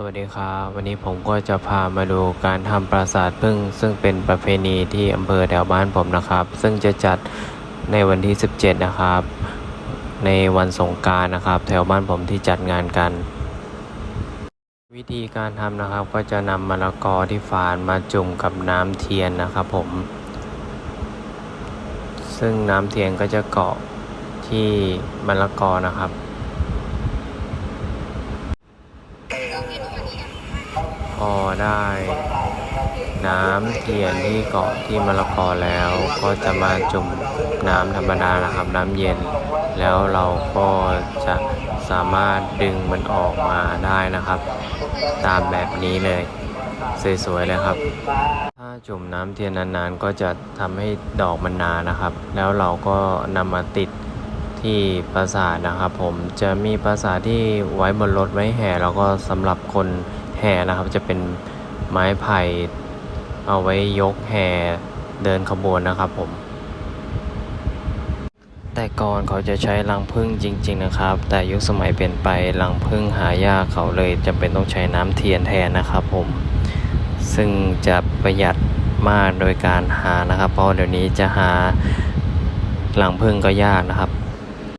สวัสดีครับ วันนี้ผมก็จะพามาดูการทำปราสาทพึ่ง ซึ่งเป็นประเพณีที่อำเภอแถวบ้านผมนะครับ ซึ่งจะจัดในวันที่ 17 นะครับ ในวันสงการนะครับ แถวบ้านผมที่จัดงานกัน วิธีการทำนะครับก็จะนำมะละกอที่ฝานมาจุ่มกับน้ำเทียนนะครับผม ซึ่งน้ำเทียนก็จะเกาะที่มะละกอนะครับ พอได้ น้ำเทียนที่เกาะที่มะละกอแล้วก็จะมาจุ่มน้ำธรรมดานะครับน้ำเย็น แล้วเราก็จะสามารถดึงมันออกมาได้นะครับ ตามแบบนี้เลยสวยๆเลยครับ ถ้าจุ่มน้ำเทียนนานๆ ก็จะทำให้ดอกมันนานะครับ แล้วเราก็นำมาติด ที่ปราสาทนะครับผมจะมีปราสาทที่ไว้บนรถไว้แห่แล้วก็สำหรับคนแห่นะครับ จะเป็นไม้ไผ่เอาไว้ยกแห่เดินขบวนนะครับผม แต่ก่อนเขาจะใช้รังผึ้งจริง ๆนะครับ แต่ยุคสมัยเปลี่ยนไปรังผึ้งหายากเขาเลยจำเป็นต้องใช้น้ำเทียนแทนนะครับผม ซึ่งจะประหยัดมากโดยการหานะครับ เพราะเดี๋ยวนี้จะหารังผึ้งก็ยากนะครับ